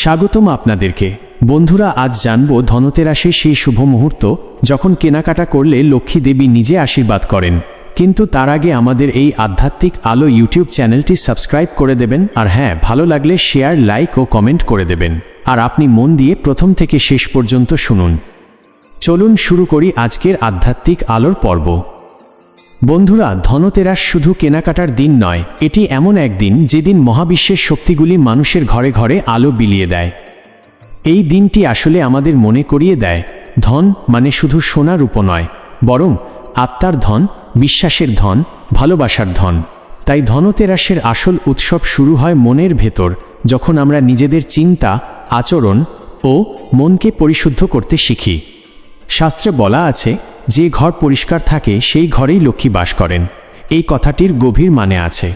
স্বাগতম আপনাদেরকে। বন্ধুরা, আজ জানব ধনতেরাসের সেই শুভ মুহূর্ত যখন কেনাকাটা করলে লক্ষ্মী দেবী নিজে আশীর্বাদ করেন। কিন্তু তার আগে আমাদের এই আধ্যাত্মিক আলো ইউটিউব চ্যানেলটি সাবস্ক্রাইব করে দেবেন আর হ্যাঁ ভালো লাগলে শেয়ার, লাইক ও কমেন্ট করে দেবেন। আর আপনি মন দিয়ে প্রথম থেকে শেষ পর্যন্ত শুনুন। চলুন শুরু করি আজকের আধ্যাত্মিক আলোর পর্ব। বন্ধুরা, ধনতেরাস শুধু কেনাকাটার দিন নয়, এটি এমন একদিন যেদিন মহাবিশ্বের শক্তিগুলি মানুষের ঘরে ঘরে আলো বিলিয়ে দেয়। এই দিনটি আসলে আমাদের মনে করিয়ে দেয়, ধন মানে শুধু সোনার রূপ নয়, বরং আত্মার ধন, বিশ্বাসের ধন, ভালোবাসার ধন। তাই ধনতেরাসের আসল উৎসব শুরু হয় মনের ভেতর, যখন আমরা নিজেদের চিন্তা, আচরণ ও মনকে পরিশুদ্ধ করতে শিখি। শাস্ত্রে বলা আছে যে ঘর পরিষ্কার থাকে, সেই ঘরেই লক্ষ্মী বাস করেন। এই কথাটির গভীর মানে আছে।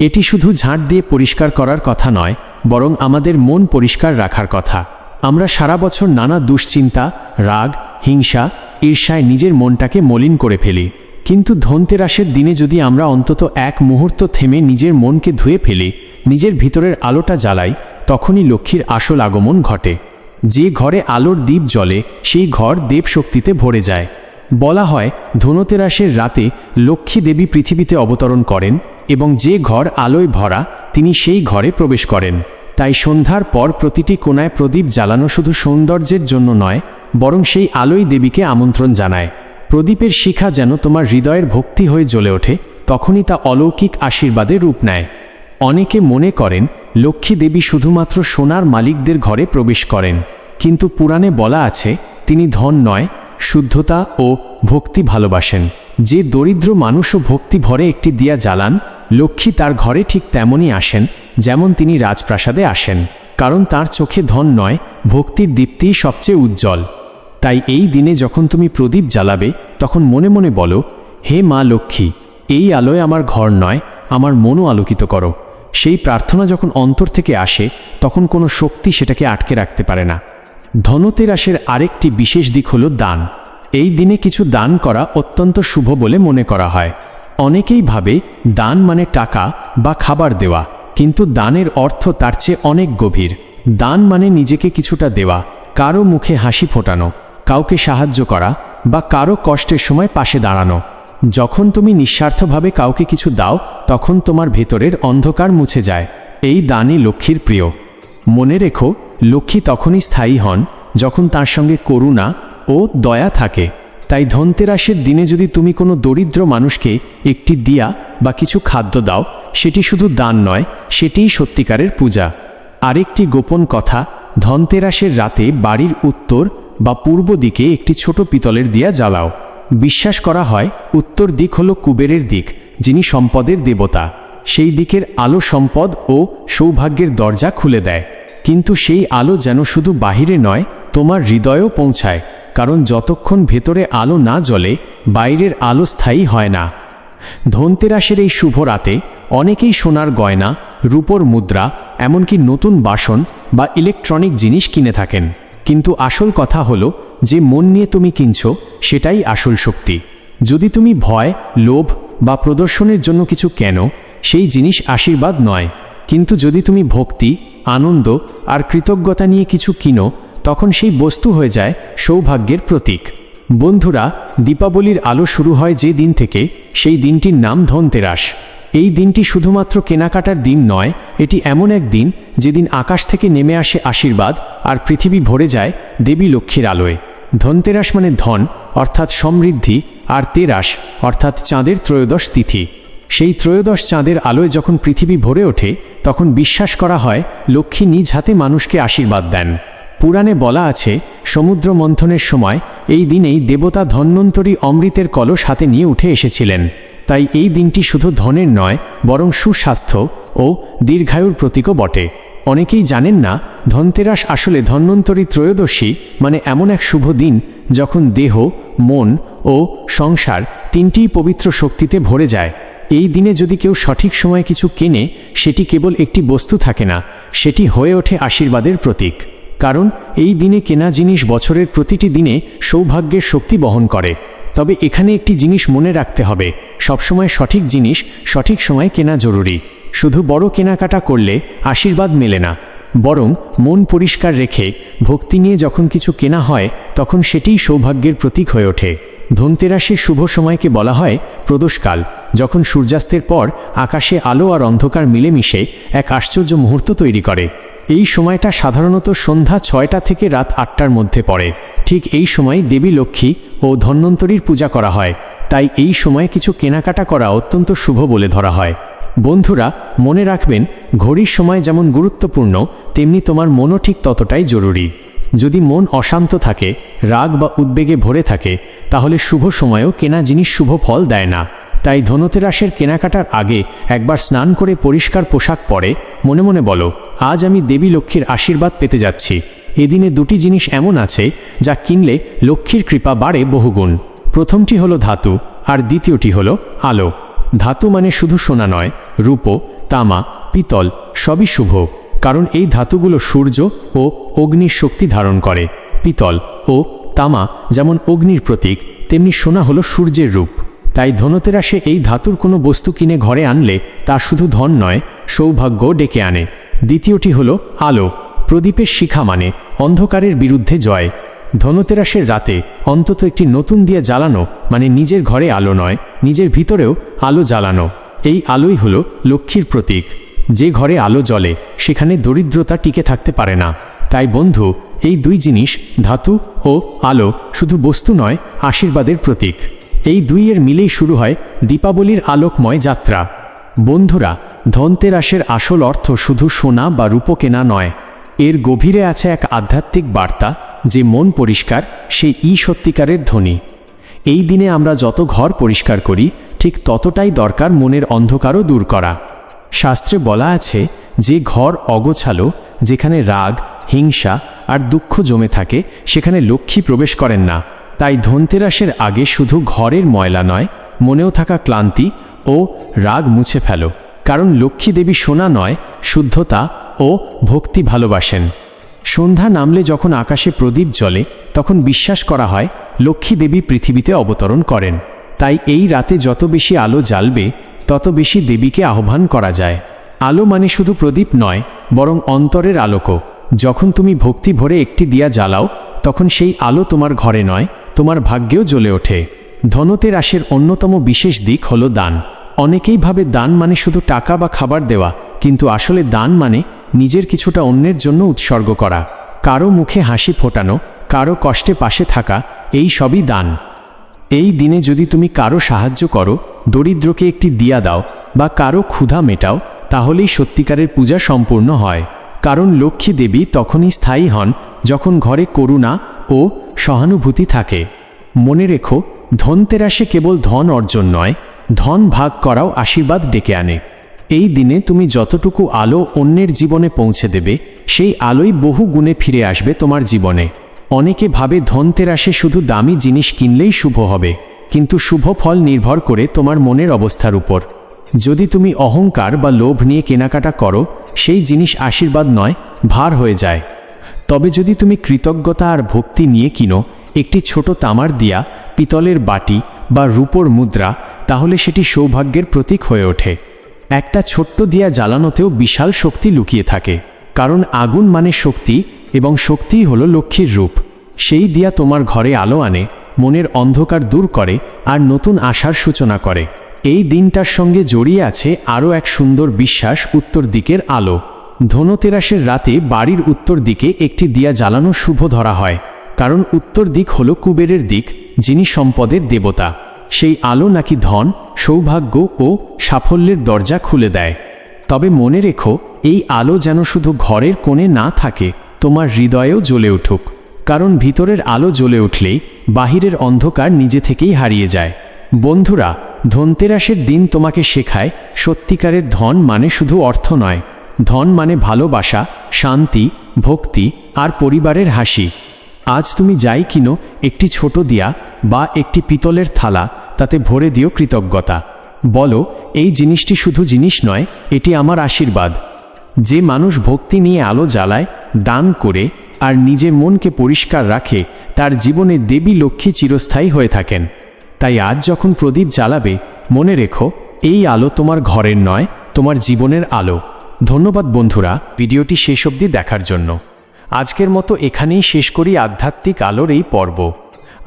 এটি শুধু ঝাঁট দিয়ে পরিষ্কার করার কথা নয়, বরং আমাদের মন পরিষ্কার রাখার কথা। আমরা সারা বছর নানা দুশ্চিন্তা, রাগ, হিংসা, ঈর্ষায় নিজের মনটাকে মলিন করে ফেলি। কিন্তু ধনতেরাসের দিনে যদি আমরা অন্তত এক মুহূর্ত থেমে নিজের মনকে ধুয়ে ফেলি, নিজের ভিতরের আলোটা জ্বালাই, তখনই লক্ষ্মীর আসল আগমন ঘটে। যে ঘরে আলোর দ্বীপ জ্বলে, সেই ঘর দেবশক্তিতে ভরে যায়। বলা হয়, ধনতেরাসের রাতে লক্ষ্মী দেবী পৃথিবীতে অবতরণ করেন এবং যে ঘর আলোয় ভরা, তিনি সেই ঘরে প্রবেশ করেন। তাই সন্ধ্যার পর প্রতিটি কোনায় প্রদীপ জ্বালানো শুধু সৌন্দর্যের জন্য নয়, বরং সেই আলোই দেবীকে আমন্ত্রণ জানায়। প্রদীপের শিখা যেন তোমার হৃদয়ের ভক্তি হয়ে জ্বলে ওঠে, তখনই তা অলৌকিক আশীর্বাদে রূপ নেয়। অনেকে মনে করেন, লক্ষ্মী দেবী শুধুমাত্র সোনার মালিকদের ঘরে প্রবেশ করেন। কিন্তু পুরাণে বলা আছে, তিনি ধন নয় শুদ্ধতা ও ভক্তি ভালোবাসেন। যে দরিদ্র মানুষও ভক্তি ভরে একটি দিয়া জ্বালান, লক্ষ্মী তার ঘরে ঠিক তেমনই আসেন, যেমন তিনি রাজপ্রাসাদে আসেন। কারণ তার চোখে ধন নয়, ভক্তির দীপ্তিই সবচেয়ে উজ্জ্বল। তাই এই দিনে যখন তুমি প্রদীপ জ্বালাবে, তখন মনে মনে বলো, হে মা লক্ষ্মী, এই আলোয় আমার ঘর নয়, আমার মনও আলোকিত করো। সেই প্রার্থনা যখন অন্তর থেকে আসে, তখন কোনো শক্তি সেটাকে আটকে রাখতে পারে না। ধনতেরাসের আরেকটি বিশেষ দিক হল দান। এই দিনে কিছু দান করা অত্যন্ত শুভ বলে মনে করা হয়। অনেকেই ভাবে দান মানে টাকা বা খাবার দেওয়া, কিন্তু দানের অর্থ তার চেয়ে অনেক গভীর। দান মানে নিজেকে কিছুটা দেওয়া, কারও মুখে হাসি ফোটানো, কাউকে সাহায্য করা বা কারও কষ্টের সময় পাশে দাঁড়ানো। যখন তুমি নিঃস্বার্থভাবে কাউকে কিছু দাও, তখন তোমার ভেতরের অন্ধকার মুছে যায়। এই দানই লক্ষ্মীর প্রিয়। মনে রেখো লক্ষ্মী তখনই স্থায়ী হন, যখন তার সঙ্গে করুণা ও দয়া থাকে। তাই ধনতেরাসের দিনে যদি তুমি কোনো দরিদ্র মানুষকে একটি দিয়া বা কিছু খাদ্য দাও, সেটি শুধু দান নয়, সেটিই সত্যিকারের পূজা। আরেকটি গোপন কথা, ধনতেরাসের রাতে বাড়ির উত্তর বা পূর্ব দিকে একটি ছোট পিতলের দিয়া জ্বালাও। বিশ্বাস করা হয়, উত্তর দিক হল কুবেরের দিক, যিনি সম্পদের দেবতা। সেই দিকের আলো সম্পদ ও সৌভাগ্যের দরজা খুলে দেয়। কিন্তু সেই আলো যেন শুধু বাহিরে নয়, তোমার হৃদয়েও পৌঁছায়, কারণ যতক্ষণ ভেতরে আলো না জ্বলে, বাইরের আলো স্থায়ী হয় না। ধনতেরাসের এই শুভ রাতে অনেকেই সোনার গয়না, রূপোর মুদ্রা, এমনকি নতুন বাসন বা ইলেকট্রনিক জিনিস কিনে থাকেন। কিন্তু আসল কথা হলো, যে মন নিয়ে তুমি কিনছো, সেটাই আসল শক্তি। যদি তুমি ভয়, লোভ বা প্রদর্শনের জন্য কিছু কেন, সেই জিনিস আশীর্বাদ নয়। কিন্তু যদি তুমি ভক্তি আনন্দ আর কৃতজ্ঞতা নিয়ে কিছু কিনো, তখন সেই বস্তু হয়ে যায় সৌভাগ্যের প্রতীক। বন্ধুরা, দীপাবলির আলো শুরু হয় যে দিন থেকে, সেই দিনটির নাম ধনতেরাস। এই দিনটি শুধুমাত্র কেনাকাটার দিন নয়, এটি এমন এক দিন যেদিন আকাশ থেকে নেমে আসে আশীর্বাদ আর পৃথিবী ভরে যায় দেবী লক্ষ্মীর আলোয়। ধনতেরাস মানে ধন, অর্থাৎ সমৃদ্ধি, আর তেরাস, অর্থাৎ চাঁদের ত্রয়োদশ তিথি। সেই ত্রয়োদশ চাঁদের আলোয় যখন পৃথিবী ভরে ওঠে তখন বিশ্বাস করা হয়, লক্ষ্মী নিজ হাতে মানুষকে আশীর্বাদ দেন। পুরাণে বলা আছে, সমুদ্র মন্থনের সময় এই দিনেই দেবতা ধন্বন্তরী অমৃতের কলস হাতে নিয়ে উঠে এসেছিলেন। তাই এই দিনটি শুধু ধনের নয়, বরং সুস্বাস্থ্য ও দীর্ঘায়ুর প্রতীকও বটে। অনেকেই জানেন না, ধনতেরাস আসলে ধন্বন্তরী ত্রয়োদশী মানে এমন এক শুভ দিন যখন দেহ, মন ও সংসার তিনটিই পবিত্র শক্তিতে ভরে যায়। এই দিনে যদি কেউ সঠিক সময়ে কিছু কেনে, সেটি কেবল একটি বস্তু থাকে না, সেটি হয়ে ওঠে আশীর্বাদের প্রতীক। কারণ, এই দিনে কেনা জিনিস বছরের প্রতিটি দিনে সৌভাগ্যের শক্তি বহন করে। তবে এখানে একটি জিনিস মনে রাখতে হবে, সবসময় সঠিক জিনিস সঠিক সময়ে কেনা জরুরি। শুধু বড় কেনাকাটা করলে আশীর্বাদ মেলে না, বরং মন পরিষ্কার রেখে ভক্তি নিয়ে যখন কিছু কেনা হয়, তখন সেটিই সৌভাগ্যের প্রতীক হয়ে ওঠে। ধনতেরাসের শুভ সময়কে বলা হয় প্রদোষকাল। যখন সূর্যাস্তের পর আকাশে আলো আর অন্ধকার মিলেমিশে এক আশ্চর্য মুহূর্ত তৈরি করে। এই সময়টা সাধারণত সন্ধ্যা ছয়টা থেকে রাত আটটার মধ্যে পড়ে। ঠিক এই সময় দেবী লক্ষ্মী ও ধন্বন্তরীর পূজা করা হয়। তাই এই সময়ে কিছু কেনাকাটা করা অত্যন্ত শুভ বলে ধরা হয়। বন্ধুরা, মনে রাখবেন, ঘড়ির সময় যেমন গুরুত্বপূর্ণ, তেমনি তোমার মনও ঠিক ততটাই জরুরি। যদি মন অশান্ত থাকে, রাগ বা উদ্বেগে ভরে থাকে, তাহলে শুভ সময়েও কেনা জিনিস শুভ ফল দেয় না। তাই ধনতেরাসের কেনাকাটার আগে একবার স্নান করে পরিষ্কার পোশাক পরে মনে মনে বলো, আজ আমি দেবী লক্ষ্মীর আশীর্বাদ পেতে যাচ্ছি। এদিনে দুটি জিনিস এমন আছে যা কিনলে লক্ষ্মীর কৃপা বাড়ে বহুগুণ। প্রথমটি হলো ধাতু, আর দ্বিতীয়টি হলো আলো। ধাতু মানে শুধু সোনা নয়, রূপো, তামা, পিতল, সবই শুভ, কারণ এই ধাতুগুলো সূর্য ও অগ্নির শক্তি ধারণ করে। পিতল ও তামা যেমন অগ্নির প্রতীক, তেমনি সোনা হলো সূর্যের রূপ। তাই ধনতেরাসে এই ধাতুর কোনো বস্তু কিনে ঘরে আনলে তা শুধু ধন নয়, সৌভাগ্য ডেকে আনে। দ্বিতীয়টি হলো আলো। প্রদীপের শিখা মানে অন্ধকারের বিরুদ্ধে জয়। ধনতেরাসের রাতে অন্তত একটি নতুন দিয়ে জ্বালানো মানে নিজের ঘরে আলো নয়, নিজের ভিতরেও আলো জ্বালানো। এই আলোই হলো লক্ষ্মীর প্রতীক। যে ঘরে আলো জ্বলে, সেখানে দরিদ্রতা টিকে থাকতে পারে না। তাই বন্ধু, এই দুই জিনিস, ধাতু ও আলো, শুধু বস্তু নয়, আশীর্বাদের প্রতীক। এই দুইয়ের মিলেই শুরু হয় দীপাবলির আলোকময় যাত্রা। বন্ধুরা, ধনতেরাসের আসল অর্থ শুধু সোনা বা রূপো কেনা নয়, এর গভীরে আছে এক আধ্যাত্মিক বার্তা যে মন পরিষ্কার, সে ই সত্যিকারের ধ্বনি এই দিনে আমরা যত ঘর পরিষ্কার করি, ঠিক ততটাই দরকার মনের অন্ধকারও দূর করা। শাস্ত্রে বলা আছে, যে ঘর অগোছালো, যেখানে রাগ, হিংসা আর দুঃখ জমে থাকে, সেখানে লক্ষ্মী প্রবেশ করেন না। তাই ধনতেরাসের আগে শুধু ঘরের ময়লা নয়, মনেও থাকা ক্লান্তি ও রাগ মুছে ফেলো। কারণ লক্ষ্মী দেবী সোনা নয়, শুদ্ধতা ও ভক্তি ভালোবাসেন। সন্ধ্যা নামলে যখন আকাশে প্রদীপ জ্বলে, তখন বিশ্বাস করা হয়, লক্ষ্মী দেবী পৃথিবীতে অবতরণ করেন। তাই এই রাতে যত বেশি আলো জ্বালবে, তত বেশি দেবীকে আহ্বান করা যায়। আলো মানে শুধু প্রদীপ নয়, বরং অন্তরের আলোকও। যখন তুমি ভক্তি ভরে একটি দিয়া জ্বালাও, তখন সেই আলো তোমার ঘরে নয় তোমার ভাগ্যেও জ্বলে ওঠে। ধনতের রাশের অন্যতম বিশেষ দিক হল দান। অনেকেই ভাবে দান মানে শুধু টাকা বা খাবার দেওয়া, কিন্তু আসলে দান মানে নিজের কিছুটা অন্যের জন্য উৎসর্গ করা। কারও মুখে হাসি ফোটানো, কারও কষ্টে পাশে থাকা, এই সবই দান। এই দিনে যদি তুমি কারও সাহায্য করো, দরিদ্রকে একটি দিয়া দাও বা কারও ক্ষুধা মেটাও, তাহলেই সত্যিকারের পূজা সম্পূর্ণ হয়। কারণ লক্ষ্মী দেবী তখনই স্থায়ী হন যখন ঘরে করুণা ও সহানুভূতি থাকে। মনে রেখো, ধনতেরাসে কেবল ধন অর্জন নয়, ধন ভাগ করাও আশীর্বাদ ডেকে আনে। এই দিনে তুমি যতটুকু আলো অন্যের জীবনে পৌঁছে দেবে, সেই আলোই বহু গুণে ফিরে আসবে তোমার জীবনে। অনেকে ভাবে ধনতেরাসে শুধু দামি জিনিস কিনলেই শুভ হবে, কিন্তু শুভ ফল নির্ভর করে তোমার মনের অবস্থার উপর। যদি তুমি অহংকার বা লোভ নিয়ে কেনাকাটা করো, সেই জিনিস আশীর্বাদ নয়, ভার হয়ে যায়। তবে যদি তুমি কৃতজ্ঞতা আর ভক্তি নিয়ে কিনো, একটি ছোট তামার দিয়া পিতলের বাটি বা রূপোর মুদ্রা, তাহলে সেটি সৌভাগ্যের প্রতীক হয়ে ওঠে। একটা ছোট্ট দিয়া জ্বালানোতেও বিশাল শক্তি লুকিয়ে থাকে, কারণ আগুন মানে শক্তি এবং শক্তিই হল লক্ষ্মীর রূপ। সেই দিয়া তোমার ঘরে আলো আনে, মনের অন্ধকার দূর করে আর নতুন আশার সূচনা করে। এই দিনটার সঙ্গে জড়িয়ে আছে আরও এক সুন্দর বিশ্বাস উত্তর দিকের আলো। ধনতেরাসের রাতে বাড়ির উত্তর দিকে একটি দিয়া জ্বালানো শুভ ধরা হয়, কারণ উত্তর দিক হল কুবেরের দিক, যিনি সম্পদের দেবতা। সেই আলো নাকি ধন, সৌভাগ্য ও সাফল্যের দরজা খুলে দেয়। তবে মনে রেখো, এই আলো যেন শুধু ঘরের কোণে না থাকে, তোমার হৃদয়েও জ্বলে উঠুক। কারণ ভিতরের আলো জ্বলে উঠলেই বাহিরের অন্ধকার নিজে থেকেই হারিয়ে যায়। বন্ধুরা, ধনতেরাসের দিন তোমাকে শেখায়, সত্যিকারের ধন মানে শুধু অর্থ নয় ধন মানে ভালোবাসা, শান্তি, ভক্তি আর পরিবারের হাসি। আজ তুমি যাই কিনো, একটি ছোট দিয়া বা একটি পিতলের থালা, তাতে ভরে দিও কৃতজ্ঞতা। বলো, এই জিনিসটি শুধু জিনিস নয়, এটি আমার আশীর্বাদ। যে মানুষ ভক্তি নিয়ে আলো জ্বালায়, দান করে আর নিজের মনকে পরিষ্কার রাখে, তার জীবনে দেবী লক্ষ্মী চিরস্থায়ী হয়ে থাকেন। তাই আজ যখন প্রদীপ জ্বালাবে, মনে রেখো, এই আলো তোমার ঘরের নয়, তোমার জীবনের আলো। ধন্যবাদ বন্ধুরা, ভিডিওটি শেষ অবধি দেখার জন্য। আজকের মতো এখানেই শেষ করি আধ্যাত্মিক আলোর এই পর্ব।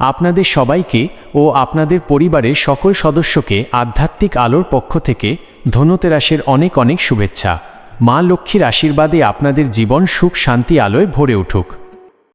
আপনাদের সবাইকে ও আপনাদের পরিবারের সকল সদস্যকে আধ্যাত্মিক আলোর পক্ষ থেকে ধনতেরাসের অনেক অনেক শুভেচ্ছা। মা লক্ষ্মীর আশীর্বাদে আপনাদের জীবন সুখ শান্তি আলোয় ভরে উঠুক।